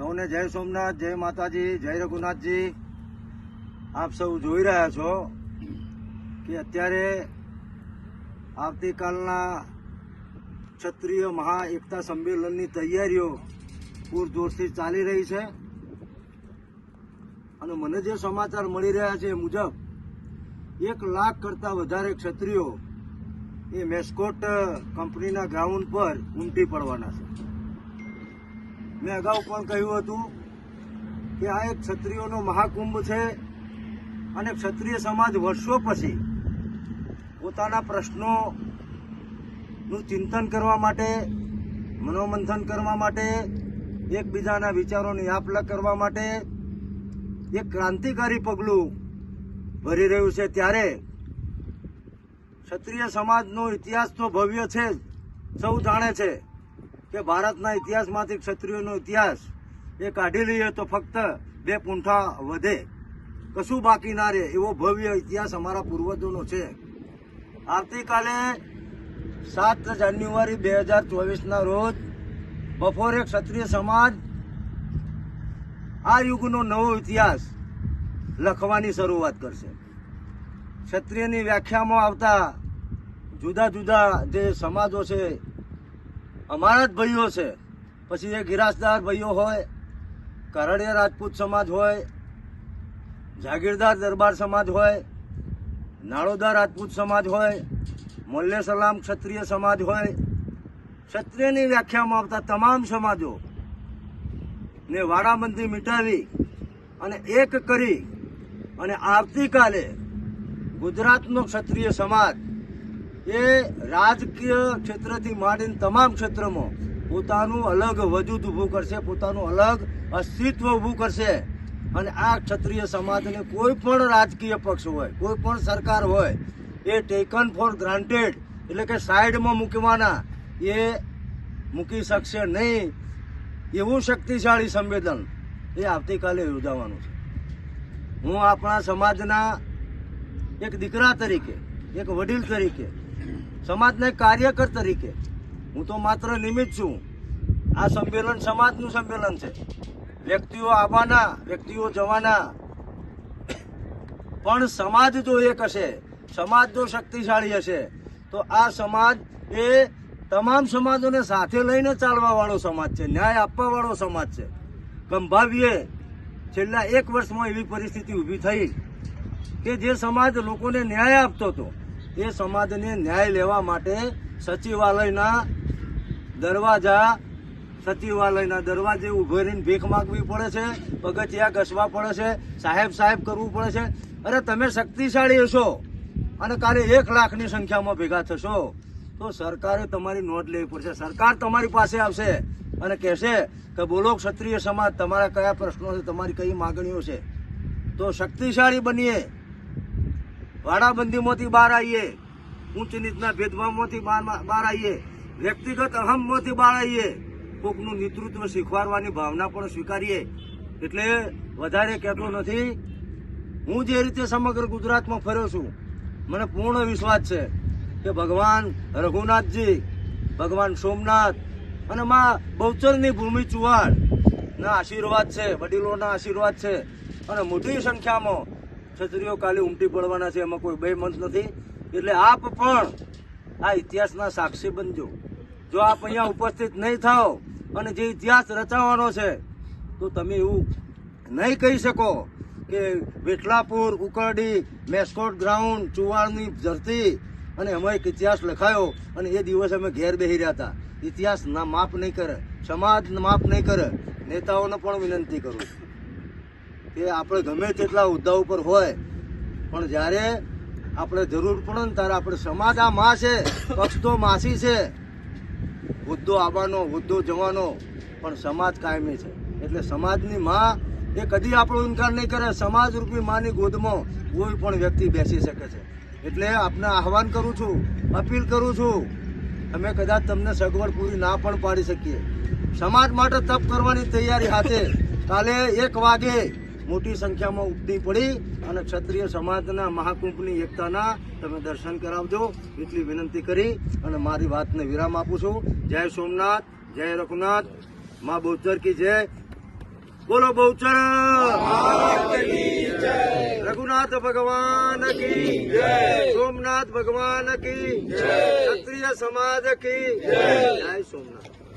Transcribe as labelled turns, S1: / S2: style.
S1: સૌને જય સોમનાથ, જય માતાજી, જય રઘુનાથજી. આપ સૌ જોઈ રહ્યા છો કે અત્યારે આવતીકાલના ક્ષત્રિય મહા એકતા સંમેલનની તૈયારીઓ પૂરજોરથી ચાલી રહી છે. અને મને જે સમાચાર મળી રહ્યા છે એ મુજબ, એક લાખ કરતાં વધારે ક્ષત્રિયો એ મેસ્કોટ કંપનીના ગ્રાઉન્ડ પર ઉમટી પડવાના છે. મેં અગાઉ પણ કહ્યું હતું કે આ એક ક્ષત્રિયોનો મહાકુંભ છે અને ક્ષત્રિય સમાજ વર્ષો પછી પોતાના પ્રશ્નોનું ચિંતન કરવા માટે, મનોમંથન કરવા માટે, એકબીજાના વિચારોની આપલા કરવા માટે એક ક્રાંતિકારી પગલું ભરી રહ્યું છે. ત્યારે ક્ષત્રિય સમાજનો ઇતિહાસ તો ભવ્ય છે સૌ જાણે છે. કે ભારતના ઇતિહાસમાંથી ક્ષત્રિયોનો ઇતિહાસ એ કાઢી લઈએ તો ફક્ત બે પૂંઠા વધે. કશું બાકી ના રહે એવો ભવ્ય ઇતિહાસ અમારા પૂર્વજોનો છે. આવતીકાલે સાત જાન્યુઆરી બે હજાર ચોવીસના રોજ બપોરે ક્ષત્રિય સમાજ આ યુગનો નવો ઇતિહાસ લખવાની શરૂઆત કરશે. ક્ષત્રિયની વ્યાખ્યામાં આવતા જુદા જુદા જે સમાજો છે અમારા જ ભાઈઓ છે. પછી એ ગિરાસદાર ભાઈઓ હોય, કરડિયા રાજપૂત સમાજ હોય, જાગીરદાર દરબાર સમાજ હોય, નાળોદા રાજપૂત સમાજ હોય, મોલ્લે સલામ ક્ષત્રિય સમાજ હોય, ક્ષત્રિયની વ્યાખ્યામાં આવતા તમામ સમાજો ને વાડાબંધી મિટાવી અને એક કરી અને આવતીકાલે ગુજરાતનો ક્ષત્રિય સમાજ એ રાજકીય ક્ષેત્રથી માંડીને તમામ ક્ષેત્રમાં પોતાનું અલગ વજૂદ ઊભું કરશે, પોતાનું અલગ અસ્તિત્વ ઊભું કરશે. અને આ ક્ષત્રિય સમાજને કોઈ પણ રાજકીય પક્ષ હોય, કોઈ પણ સરકાર હોય, એ ટેકન ફોર ગ્રાન્ટેડ એટલે કે સાઈડમાં મૂકવાના, એ મૂકી શકશે નહીં. એવું શક્તિશાળી સંવેદન એ આવતીકાલે યોજાવાનું છે. હું આપણા સમાજના એક દીકરા તરીકે, એક વડીલ તરીકે સમાજના કાર્યકર તરીકે. હું તો માત્ર નિમિત્ત છું. આ સંમેલન સમાજનું સંમેલન છે. વ્યક્તિઓ આવવાના, વ્યક્તિઓ જવાના. પણ સમાજ જો એક હશે, સમાજ જો શક્તિશાળી હશે, તો આ સમાજ એ તમામ સમાજોને સાથે લઈને ચાલવા વાળો સમાજ છે, ન્યાય આપવા વાળો સમાજ છે. ગંભાવીએ છેલ્લા એક વર્ષમાં એવી પરિસ્થિતિ ઊભી થઈ કે જે સમાજ લોકોને ન્યાય આપતો હતો. એ સમાજને ન્યાય લેવા માટે સચિવાલયના દરવાજા, સચિવાલયના દરવાજે ઊભો રહીને ભીખ માગવી પડે છે, પગથિયા ઘસવા પડે છે, સાહેબ સાહેબ કરવું પડે છે. અરે તમે શક્તિશાળી હશો અને કાલે એક લાખની સંખ્યામાં ભેગા થશો. તો સરકારે તમારી નોંધ લેવી પડશે. સરકાર તમારી પાસે આવશે અને કહેશે કે બોલો ક્ષત્રિય સમાજ, તમારા કયા પ્રશ્નો છે, તમારી કઈ માગણીઓ છે. તો શક્તિશાળી બનીએ. વાડાબંધીમાંથી બહાર આવીએ. ઊંચ નીચના ભેદભાવમાંથી બહાર આવીએ. વ્યક્તિગત અહમમાંથી બહાર આવીએ. કોકનું નેતૃત્વ શીખવાડવાની ભાવના પણ સ્વીકારીએ. એટલે વધારે કહેતો નથી. હું જે રીતે સમગ્ર ગુજરાતમાં ફર્યો છું, મને પૂર્ણ વિશ્વાસ છે કે ભગવાન રઘુનાથજી, ભગવાન સોમનાથ અને માં બહુચરની ભૂમિ ચુવાડ ના આશીર્વાદ છે, વડીલોના આશીર્વાદ છે. અને મોટી સંખ્યામાં ક્ષત્રિયો કાલે ઉમટી પડવાના છે, એમાં કોઈ બે મત નથી. એટલે આપ પણ આ ઇતિહાસના સાક્ષી બનજો. જો આપ અહીંયા ઉપસ્થિત નહીં થાઓ અને જે ઇતિહાસ રચાવવાનો છે, તો તમે એવું નહીં કહી શકો કે વેટલાપુર, ઉકરડી, મેસ્કોટ ગ્રાઉન્ડ, ચુવાણની ધરતી અને એમાં એક ઇતિહાસ લખાયો અને એ દિવસે અમે ઘેર બેસી રહ્યા હતા. ઇતિહાસ ના માફ નહીં કરે સમાજ માફ નહીં કરે. નેતાઓને પણ વિનંતી કરું છું. કે આપણે ગમે તેટલા હોદ્દા ઉપર હોય, પણ જ્યારે આપણે જરૂર પડે ને ત્યારે આપણે સમાજ આ માં છે, પક્ષ તો માસી છે. હોદ્દો આવવાનો, હોદ્દો જવાનો, પણ સમાજ કાયમી છે. એટલે સમાજની માં એ કદી આપણો ઇનકાર નહીં કરે. સમાજ રૂપી માની ગોદમાં કોઈ પણ વ્યક્તિ બેસી શકે છે. એટલે આપને આહવાન કરું છું, અપીલ કરું છું, અમે કદાચ તમને સગવડ પૂરી ના પણ પાડી શકીએ. સમાજ માટે તપ કરવાની તૈયારી સાથે કાલે એક વાગે મોટી સંખ્યામાં ઉપડી પડી અને ક્ષત્રિય સમાજના મહાકુંભની એકતાના તમે દર્શન કરાવજો. એટલી વિનંતી કરી અને મારી વાતને વિરામ આપું છું. જય સોમનાથ જય રઘુનાથ. મા બહુચર કી જય. બોલો બહુચર. રઘુનાથ ભગવાન કી સોમનાથ ભગવાન કી ક્ષત્રિય સમાજ કી જય સોમનાથ.